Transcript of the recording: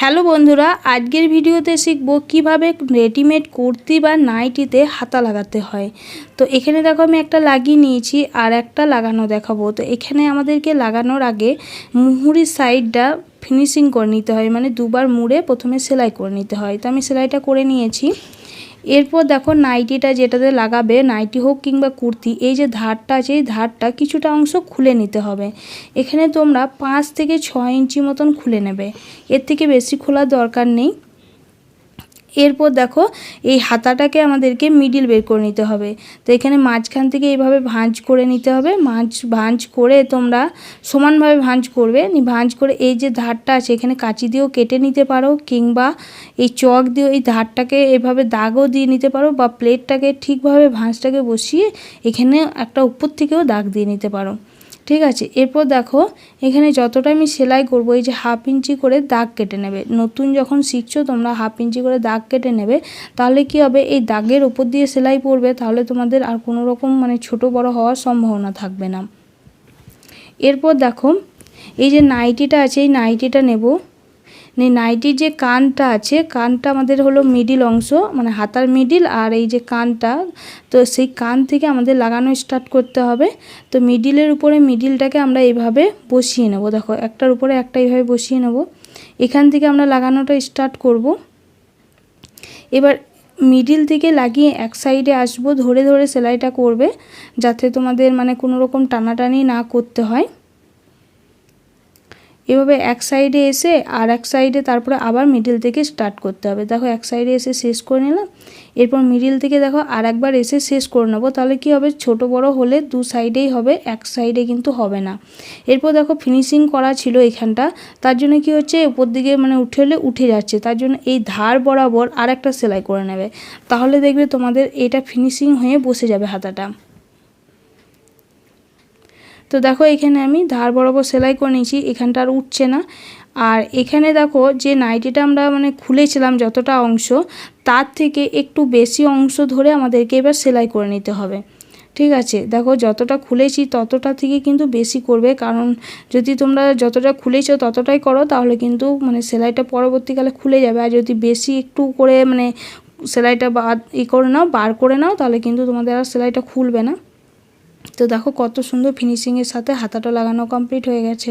Hello বন্ধুরা, আজকের ভিডিওতে শিখব কীভাবে রেডিমেড কুর্তি বা নাইটিতে হাতা লাগাতে হয়। তো এখানে দেখো আমি একটা লাগিয়ে নিয়েছি আর একটা লাগানো দেখাবো। তো এখানে আমাদেরকে লাগানোর আগে মুহুরির সাইডটা ফিনিশিং করে নিতে হয় মানে দুবার মুড়ে প্রথমে সেলাই করে নিতে হয়। তো আমি সেলাইটা করে নিয়েছি। এরপর দেখো নাইটিটা যেটাতে লাগাবে, নাইটি হোক কিংবা কুর্তি, এই যে ধারটা আছে, এই ধারটা কিছুটা অংশ খুলে নিতে হবে। এখানে তোমরা পাঁচ থেকে ছয় ইঞ্চি মতন খুলে নেবে। এর থেকে বেশি খোলার দরকার নেই। এরপর দেখো, এই হাতাটাকে আমাদেরকে মিডিল বের করে নিতে হবে। তো এখানে মাঝখান থেকে এইভাবে ভাঁজ করে নিতে হবে। মাঝ, ভাঁজ করে তোমরা সমানভাবে ভাঁজ করবে। ভাঁজ করে এই যে ধারটা আছে, এখানে কাঁচি দিয়েও কেটে নিতে পারো কিংবা এই চক দিয়েও এই ধারটাকে এভাবে দাগও দিয়ে নিতে পারো বা প্লেটটাকে ঠিকভাবে ভাঁজটাকে বসিয়ে এখানে একটা উপর থেকেও দাগ দিয়ে নিতে পারো। ঠিক আছে? এরপর দেখো, এখানে যতটা আমি সেলাই করব, এই যে হাফ ইঞ্চি করে দাগ কেটে নেবে। নতুন যখন শিখছো তোমরা হাফ ইঞ্চি করে দাগ কেটে নেবে, তাহলে কি হবে? এই দাগের ওপর দিয়ে সেলাই পড়বে তাহলে তোমাদের আর কোনো রকম মানে ছোট বড় হওয়ার সম্ভাবনা থাকবে না। এরপর দেখো, এই যে নাইটিটা আছে, এই নাইটিটা নেব। নাইটির যে কানটা আছে, কানটা আমাদের হলো মিডিল অংশ মানে হাতার মিডিল আর এই যে কানটা, তো সেই কান থেকে আমাদের লাগানো স্টার্ট করতে হবে। তো মিডিলের উপরে মিডিলটাকে আমরা এইভাবে বসিয়ে নেব। দেখো, একটার উপরে একটা এইভাবে বসিয়ে নেব। এখান থেকে আমরা লাগানোটা স্টার্ট করব। এবার মিডিল থেকে লাগিয়ে এক সাইডে আসব, ধরে ধরে সেলাইটা করবে, যাতে তোমাদের মানে কোনো রকম টানাটানি না করতে হয়। এভাবে এক সাইডে এসে আর এক সাইডে তারপরে আবার মিডিল থেকে স্টার্ট করতে হবে। দেখো এক সাইডে এসে শেষ করে নিলাম। এরপর মিডিল থেকে দেখো আর একবার এসে শেষ করে নেব। তাহলে কি হবে? ছোট বড় হলে দু সাইডেই হবে, এক সাইডে কিন্তু হবে না। এরপর দেখো ফিনিশিং করা ছিল এখানটা। তার জন্য কি হচ্ছে? উপর দিকে মানে উঠে হলে উঠে যাচ্ছে। তার জন্য এই ধার বরাবর আর একটা সেলাই করে নেবে। তাহলে দেখবে তোমাদের এটা ফিনিশিং হয়ে বসে যাবে হাতাটা। তো দেখো এখানে আমি ধার বরাবর সেলাই করে নিয়েছি, এখানটা আর উঠছে না। আর এখানে দেখো যে নাইটিটা আমরা মানে খুলেছিলাম যতটা অংশ, তার থেকে একটু বেশি অংশ ধরে আমাদেরকে এবার সেলাই করে নিতে হবে। ঠিক আছে? দেখো যতটা খুলেছি ততটা থেকে কিন্তু বেশি করবে, কারণ যদি তোমরা যতটা খুলেছো ততটাই করো, তাহলে কিন্তু মানে সেলাইটা পরবর্তীকালে খুলে যাবে। আর যদি বেশি একটু করে মানে সেলাইটা বাদ ই করে নাও, বার করে নাও, তাহলে কিন্তু তোমাদের আর সেলাইটা খুলবে না। তো দেখো কত সুন্দর ফিনিশিংয়ের সাথে হাতাটা লাগানো কমপ্লিট হয়ে গেছে।